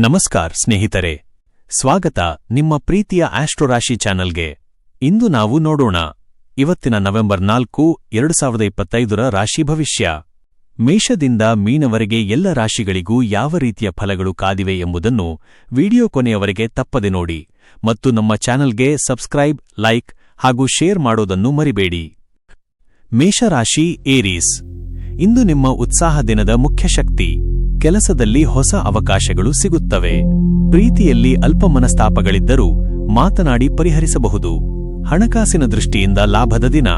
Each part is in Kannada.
ನಮಸ್ಕಾರ್ ಸ್ನೇಹಿತರೆ. ಸ್ವಾಗತ ನಿಮ್ಮ ಪ್ರೀತಿಯ ಆಸ್ಟ್ರೋರಾಶಿ ಚಾನಲ್ಗೆ. ಇಂದು ನಾವು ನೋಡೋಣ. ಇವತ್ತಿನ ನವೆಂಬರ್ ನಾಲ್ಕು, ಎರಡು ಸಾವಿರದ ಇಪ್ಪತ್ತೈದರ ರಾಶಿ ಭವಿಷ್ಯ. ಮೇಷದಿಂದ ಮೀನವರೆಗೆ ಎಲ್ಲ ರಾಶಿಗಳಿಗೂ ಯಾವ ರೀತಿಯ ಫಲಗಳು ಕಾದಿವೆ ಎಂಬುದನ್ನು ವಿಡಿಯೋ ಕೊನೆಯವರೆಗೆ ತಪ್ಪದೆ ನೋಡಿ. ಮತ್ತು ನಮ್ಮ ಚಾನಲ್ಗೆ ಸಬ್ಸ್ಕ್ರೈಬ್, ಲೈಕ್ ಹಾಗೂ ಶೇರ್ ಮಾಡೋದನ್ನು ಮರಿಬೇಡಿ. ಮೇಷರಾಶಿ ಏರೀಸ್. ಇಂದು ನಿಮ್ಮ ಉತ್ಸಾಹ ದಿನದ ಮುಖ್ಯ ಶಕ್ತಿ. ಕೆಲಸದಲ್ಲಿ ಹೊಸ ಅವಕಾಶಗಳು ಸಿಗುತ್ತವೆ. ಪ್ರೀತಿಯಲ್ಲಿ ಅಲ್ಪ ಮನಸ್ತಾಪಗಳಿದ್ದರೂ ಮಾತನಾಡಿ ಪರಿಹರಿಸಬಹುದು. ಹಣಕಾಸಿನ ದೃಷ್ಟಿಯಿಂದ ಲಾಭದ ದಿನ.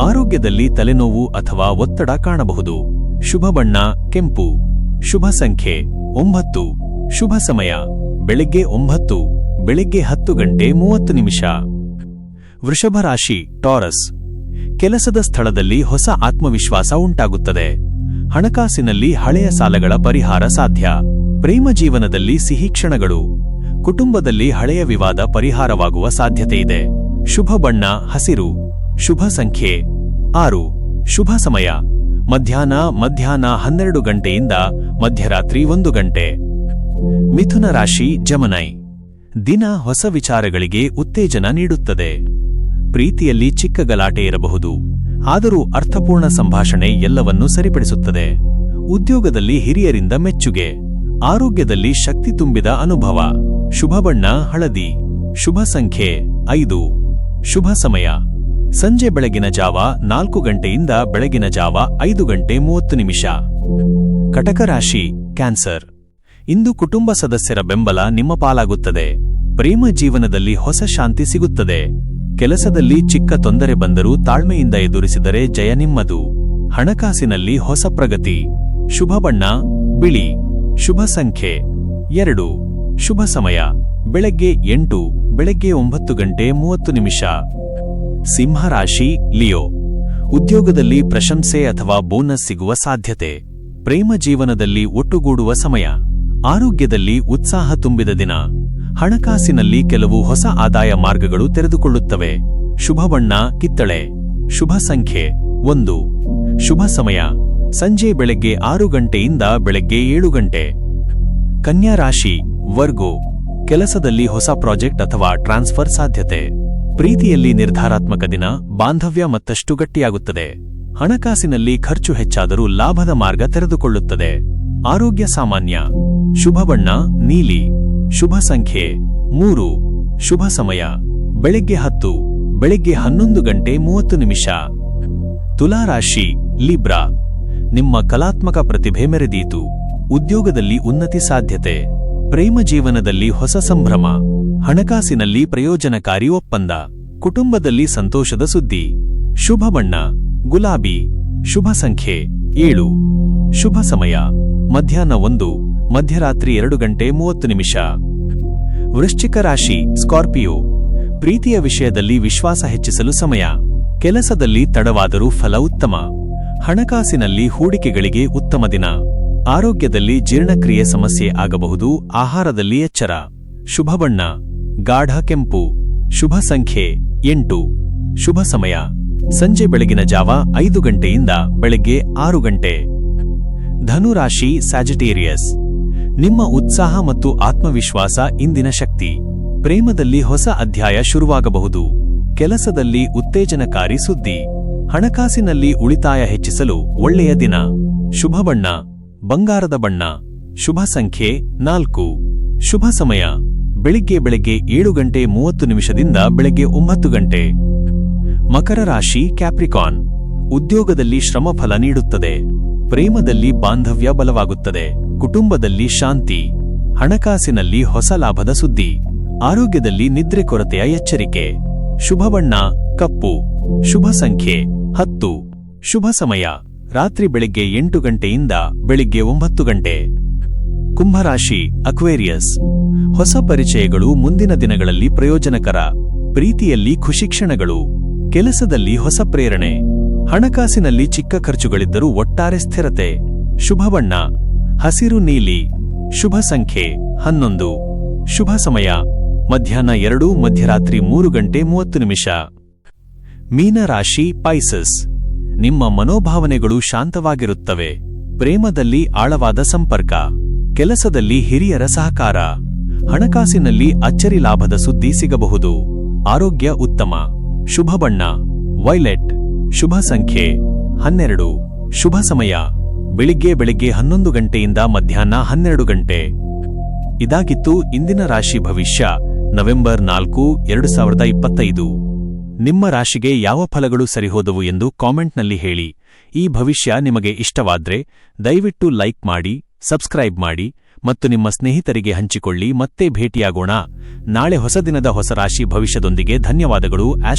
ಆರೋಗ್ಯದಲ್ಲಿ ತಲೆನೋವು ಅಥವಾ ಒತ್ತಡ ಕಾಣಬಹುದು. ಶುಭ ಬಣ್ಣ, ಕೆಂಪು. ಶುಭ ಸಂಖ್ಯೆ, ಒಂಬತ್ತು. ಶುಭ ಸಮಯ, ಬೆಳಿಗ್ಗೆ ಒಂಬತ್ತು, ಬೆಳಿಗ್ಗೆ ಹತ್ತು ಗಂಟೆ ಮೂವತ್ತು ನಿಮಿಷ. ವೃಷಭ ರಾಶಿ ಟಾರಸ್. ಕೆಲಸದ ಸ್ಥಳದಲ್ಲಿ ಹೊಸ ಆತ್ಮವಿಶ್ವಾಸ ಉಂಟಾಗುತ್ತದೆ. ಹಣಕಾಸಿನಲ್ಲಿ ಹಳೆಯ ಸಾಲಗಳ ಪರಿಹಾರ ಸಾಧ್ಯ. ಪ್ರೇಮ ಜೀವನದಲ್ಲಿ ಸಿಹಿ ಕ್ಷಣಗಳು. ಕುಟುಂಬದಲ್ಲಿ ಹಳೆಯ ವಿವಾದ ಪರಿಹಾರವಾಗುವ ಸಾಧ್ಯತೆಯಿದೆ. ಶುಭ ಬಣ್ಣ, ಹಸಿರು. ಶುಭ ಸಂಖ್ಯೆ. ಆರು. ಶುಭ ಸಮಯ. ಮಧ್ಯಾಹ್ನ ಮಧ್ಯಾಹ್ನ ಹನ್ನೆರಡು ಗಂಟೆಯಿಂದ ಮಧ್ಯರಾತ್ರಿ ಒಂದು ಗಂಟೆ. ಮಿಥುನ ರಾಶಿ, ಜಮನೈ. ದಿನ ಹೊಸ ವಿಚಾರಗಳಿಗೆ ಉತ್ತೇಜನ ನೀಡುತ್ತದೆ. ಪ್ರೀತಿಯಲ್ಲಿ ಚಿಕ್ಕ ಗಲಾಟೆ ಇರಬಹುದು. ಆದರೂ ಅರ್ಥಪೂರ್ಣ ಸಂಭಾಷಣೆ ಎಲ್ಲವನ್ನೂ ಸರಿಪಡಿಸುತ್ತದೆ. ಉದ್ಯೋಗದಲ್ಲಿ ಹಿರಿಯರಿಂದ ಮೆಚ್ಚುಗೆ, ಆರೋಗ್ಯದಲ್ಲಿ ಶಕ್ತಿ ತುಂಬಿದ ಅನುಭವ. ಶುಭ ಬಣ್ಣ, ಹಳದಿ. ಶುಭ ಸಂಖ್ಯೆ, ಐದು. ಶುಭ ಸಮಯ. ಸಂಜೆ ಬೆಳಗಿನ ಜಾವ ನಾಲ್ಕು ಗಂಟೆಯಿಂದ ಬೆಳಗಿನ ಜಾವ ಐದು ಗಂಟೆ ಮೂವತ್ತು ನಿಮಿಷ. ಕಟಕ ರಾಶಿ, ಕ್ಯಾನ್ಸರ್. ಇಂದು ಕುಟುಂಬ ಸದಸ್ಯರ ಬೆಂಬಲ ನಿಮ್ಮ ಪಾಲಾಗುತ್ತದೆ. ಪ್ರೇಮ ಜೀವನದಲ್ಲಿ ಹೊಸ ಶಾಂತಿ ಸಿಗುತ್ತದೆ. ಕೆಲಸದಲ್ಲಿ ಚಿಕ್ಕ ತೊಂದರೆ ಬಂದರೂ ತಾಳ್ಮೆಯಿಂದ ಎದುರಿಸಿದರೆ ಜಯ ನಿಮ್ಮದು. ಹಣಕಾಸಿನಲ್ಲಿ ಹೊಸ ಪ್ರಗತಿ. ಶುಭ ಬಣ್ಣ, ಬಿಳಿ. ಶುಭ ಸಂಖ್ಯೆ. ಎರಡು. ಶುಭ ಸಮಯ. ಬೆಳಗ್ಗೆ ಎಂಟು, ಬೆಳಗ್ಗೆ ಒಂಬತ್ತು ಗಂಟೆ ಮೂವತ್ತು ನಿಮಿಷ. ಸಿಂಹರಾಶಿ, ಲಿಯೋ. ಉದ್ಯೋಗದಲ್ಲಿ ಪ್ರಶಂಸೆ ಅಥವಾ ಬೋನಸ್ ಸಿಗುವ ಸಾಧ್ಯತೆ. ಪ್ರೇಮ ಜೀವನದಲ್ಲಿ ಒಟ್ಟುಗೂಡುವ ಸಮಯ. ಆರೋಗ್ಯದಲ್ಲಿ ಉತ್ಸಾಹ ತುಂಬಿದ ದಿನ. ಹಣಕಾಸಿನಲ್ಲಿ ಕೆಲವು ಹೊಸ ಆದಾಯ ಮಾರ್ಗಗಳು ತೆರೆದುಕೊಳ್ಳುತ್ತವೆ. ಶುಭವಣ್ಣ ಕಿತ್ತಳೆ. ಶುಭ ಸಂಖ್ಯೆ, ಒಂದು. ಶುಭ ಸಮಯ, ಸಂಜೆ ಬೆಳಗ್ಗೆ ಆರು ಗಂಟೆಯಿಂದ ಬೆಳಗ್ಗೆ ಏಳು ಗಂಟೆ. ಕನ್ಯಾ ರಾಶಿ, ವರ್ಗೋ. ಕೆಲಸದಲ್ಲಿ ಹೊಸ ಪ್ರಾಜೆಕ್ಟ್ ಅಥವಾ ಟ್ರಾನ್ಸ್ಫರ್ ಸಾಧ್ಯತೆ. ಪ್ರೀತಿಯಲ್ಲಿ ನಿರ್ಧಾರಾತ್ಮಕ ದಿನ, ಬಾಂಧವ್ಯ ಮತ್ತಷ್ಟು ಗಟ್ಟಿಯಾಗುತ್ತದೆ. ಹಣಕಾಸಿನಲ್ಲಿ ಖರ್ಚು ಹೆಚ್ಚಾದರೂ ಲಾಭದ ಮಾರ್ಗ ತೆರೆದುಕೊಳ್ಳುತ್ತದೆ. ಆರೋಗ್ಯ ಸಾಮಾನ್ಯ. ಶುಭವಣ್ಣ ನೀಲಿ. ಶುಭ ಸಂಖ್ಯೆ ಮೂರು. ಶುಭ ಸಮಯ. ಬೆಳಿಗ್ಗೆ ಹತ್ತು. ಬೆಳಿಗ್ಗೆ ಹನ್ನೊಂದು ಗಂಟೆ ಮೂವತ್ತು ನಿಮಿಷ. ತುಲಾರಾಶಿ ಲಿಬ್ರಾ ನಿಮ್ಮ ಕಲಾತ್ಮಕ ಪ್ರತಿಭೆ ಮೆರೆದೀತು. ಉದ್ಯೋಗದಲ್ಲಿ ಉನ್ನತಿ ಸಾಧ್ಯತೆ. ಪ್ರೇಮ ಜೀವನದಲ್ಲಿ ಹೊಸ ಸಂಭ್ರಮ. ಹಣಕಾಸಿನಲ್ಲಿ ಪ್ರಯೋಜನಕಾರಿ ಒಪ್ಪಂದ. ಕುಟುಂಬದಲ್ಲಿ ಸಂತೋಷದ ಸುದ್ದಿ. ಶುಭ ಬಣ್ಣ. ಗುಲಾಬಿ. ಶುಭ ಸಂಖ್ಯೆ ಏಳು. ಶುಭ ಸಮಯ. ಮಧ್ಯಾಹ್ನ ಒಂದು. ಮಧ್ಯರಾತ್ರಿ ಎರಡು ಗಂಟೆ ಮೂವತ್ತು ನಿಮಿಷ. ವೃಶ್ಚಿಕ ರಾಶಿ, ಸ್ಕಾರ್ಪಿಯೋ. ಪ್ರೀತಿಯ ವಿಷಯದಲ್ಲಿ ವಿಶ್ವಾಸ ಹೆಚ್ಚಿಸಲು ಸಮಯ. ಕೆಲಸದಲ್ಲಿ ತಡವಾದರೂ ಫಲ ಉತ್ತಮ. ಹಣಕಾಸಿನಲ್ಲಿ ಹೂಡಿಕೆಗಳಿಗೆ ಉತ್ತಮ ದಿನ. ಆರೋಗ್ಯದಲ್ಲಿ ಜೀರ್ಣಕ್ರಿಯೆ ಸಮಸ್ಯೆ ಆಗಬಹುದು, ಆಹಾರದಲ್ಲಿ ಎಚ್ಚರ. ಶುಭ ಬಣ್ಣ. ಗಾಢ ಕೆಂಪು. ಶುಭ ಸಂಖ್ಯೆ, ಎಂಟು. ಶುಭ ಸಮಯ. ಸಂಜೆ ಬೆಳಗಿನ ಜಾವ ಐದು ಗಂಟೆಯಿಂದ ಬೆಳಗ್ಗೆ ಆರು ಗಂಟೆ. ಧನುರಾಶಿ ಸ್ಯಾಜಿಟೇರಿಯಸ್ ನಿಮ್ಮ ಉತ್ಸಾಹ ಮತ್ತು ಆತ್ಮವಿಶ್ವಾಸ ಇಂದಿನ ಶಕ್ತಿ. ಪ್ರೇಮದಲ್ಲಿ ಹೊಸ ಅಧ್ಯಾಯ ಶುರುವಾಗಬಹುದು. ಕೆಲಸದಲ್ಲಿ ಉತ್ತೇಜನಕಾರಿ ಸುದ್ದಿ. ಹಣಕಾಸಿನಲ್ಲಿ ಉಳಿತಾಯ ಹೆಚ್ಚಿಸಲು ಒಳ್ಳೆಯ ದಿನ. ಶುಭ ಬಣ್ಣ. ಬಂಗಾರದ ಬಣ್ಣ. ಶುಭ ಸಂಖ್ಯೆ ನಾಲ್ಕು. ಶುಭ ಸಮಯ. ಬೆಳಿಗ್ಗೆ ಬೆಳಗ್ಗೆ ಏಳು ಗಂಟೆ ಮೂವತ್ತು ನಿಮಿಷದಿಂದ ಬೆಳಗ್ಗೆ ಒಂಬತ್ತು ಗಂಟೆ. ಮಕರ ರಾಶಿ ಕ್ಯಾಪ್ರಿಕಾನ್. ಉದ್ಯೋಗದಲ್ಲಿ ಶ್ರಮಫಲ ನೀಡುತ್ತದೆ. ಪ್ರೇಮದಲ್ಲಿ ಬಾಂಧವ್ಯ ಬಲವಾಗುತ್ತದೆ. ಕುಟುಂಬದಲ್ಲಿ ಶಾಂತಿ, ಹಣಕಾಸಿನಲ್ಲಿ ಹೊಸ ಲಾಭದ ಸುದ್ದಿ, ಆರೋಗ್ಯದಲ್ಲಿ ನಿದ್ರೆ ಕೊರತೆಯ ಎಚ್ಚರಿಕೆ, ಶುಭ ಬಣ್ಣ, ಕಪ್ಪು, ಶುಭ ಸಂಖ್ಯೆ, ಹತ್ತು, ಶುಭ ಸಮಯ, ರಾತ್ರಿ ಬೆಳಿಗ್ಗೆ ಎಂಟು ಗಂಟೆಯಿಂದ ಬೆಳಿಗ್ಗೆ ಒಂಬತ್ತು ಗಂಟೆ. ಕುಂಭರಾಶಿ, ಅಕ್ವೇರಿಯಸ್, ಹೊಸ ಪರಿಚಯಗಳು ಮುಂದಿನ ದಿನಗಳಲ್ಲಿ ಪ್ರಯೋಜನಕರ, ಪ್ರೀತಿಯಲ್ಲಿ ಖುಷಿ ಕ್ಷಣಗಳು, ಕೆಲಸದಲ್ಲಿ ಹೊಸ ಪ್ರೇರಣೆ, ಹಣಕಾಸಿನಲ್ಲಿ ಚಿಕ್ಕ ಖರ್ಚುಗಳಿದ್ದರೂ ಒಟ್ಟಾರೆ ಸ್ಥಿರತೆ, ಶುಭ ಬಣ್ಣ. ಹಸಿರು ನೀಲಿ. ಶುಭ ಸಂಖ್ಯೆ ಹನ್ನೊಂದು. ಶುಭ ಸಮಯ ಮಧ್ಯಾಹ್ನ ಎರಡು, ಮಧ್ಯರಾತ್ರಿ ಮೂರು ಗಂಟೆ ಮೂವತ್ತು ನಿಮಿಷ. ಮೀನರಾಶಿ ಪೈಸಸ್ ನಿಮ್ಮ ಮನೋಭಾವನೆಗಳು ಶಾಂತವಾಗಿರುತ್ತವೆ. ಪ್ರೇಮದಲ್ಲಿ ಆಳವಾದ ಸಂಪರ್ಕ. ಕೆಲಸದಲ್ಲಿ ಹಿರಿಯರ ಸಹಕಾರ. ಹಣಕಾಸಿನಲ್ಲಿ ಅಚ್ಚರಿ ಲಾಭದ ಸುದ್ದಿ ಸಿಗಬಹುದು. ಆರೋಗ್ಯ ಉತ್ತಮ. ಶುಭ ಬಣ್ಣ. ವೈಲೆಟ್. ಶುಭ ಸಂಖ್ಯೆ ಹನ್ನೆರಡು. ಶುಭ ಸಮಯ ಬೆಳಿಗ್ಗೆ ಬೆಳಿಗ್ಗೆ ಹನ್ನೊಂದು ಗಂಟೆಯಿಂದ ಮಧ್ಯಾಹ್ನ ಹನ್ನೆರಡು ಗಂಟೆ. ಇದಾಗಿತ್ತು ಇಂದಿನ ರಾಶಿ ಭವಿಷ್ಯ, ನವೆಂಬರ್ ನಾಲ್ಕು, ಎರಡು ಸಾವಿರದ ಇಪ್ಪತ್ತೈದು. ನಿಮ್ಮ ರಾಶಿಗೆ ಯಾವ ಫಲಗಳು ಸರಿಹೋದವು ಎಂದು ಕಾಮೆಂಟ್ನಲ್ಲಿ ಹೇಳಿ. ಈ ಭವಿಷ್ಯ ನಿಮಗೆ ಇಷ್ಟವಾದ್ರೆ ದಯವಿಟ್ಟು ಲೈಕ್ ಮಾಡಿ, ಸಬ್ಸ್ಕ್ರೈಬ್ ಮಾಡಿ ಮತ್ತು ನಿಮ್ಮ ಸ್ನೇಹಿತರಿಗೆ ಹಂಚಿಕೊಳ್ಳಿ. ಮತ್ತೆ ಭೇಟಿಯಾಗೋಣ. ನಾಳೆ ಹೊಸ ದಿನದ ಹೊಸ ರಾಶಿ ಭವಿಷ್ಯದೊಂದಿಗೆ ಧನ್ಯವಾದಗಳು. ಆಸ್ಟ್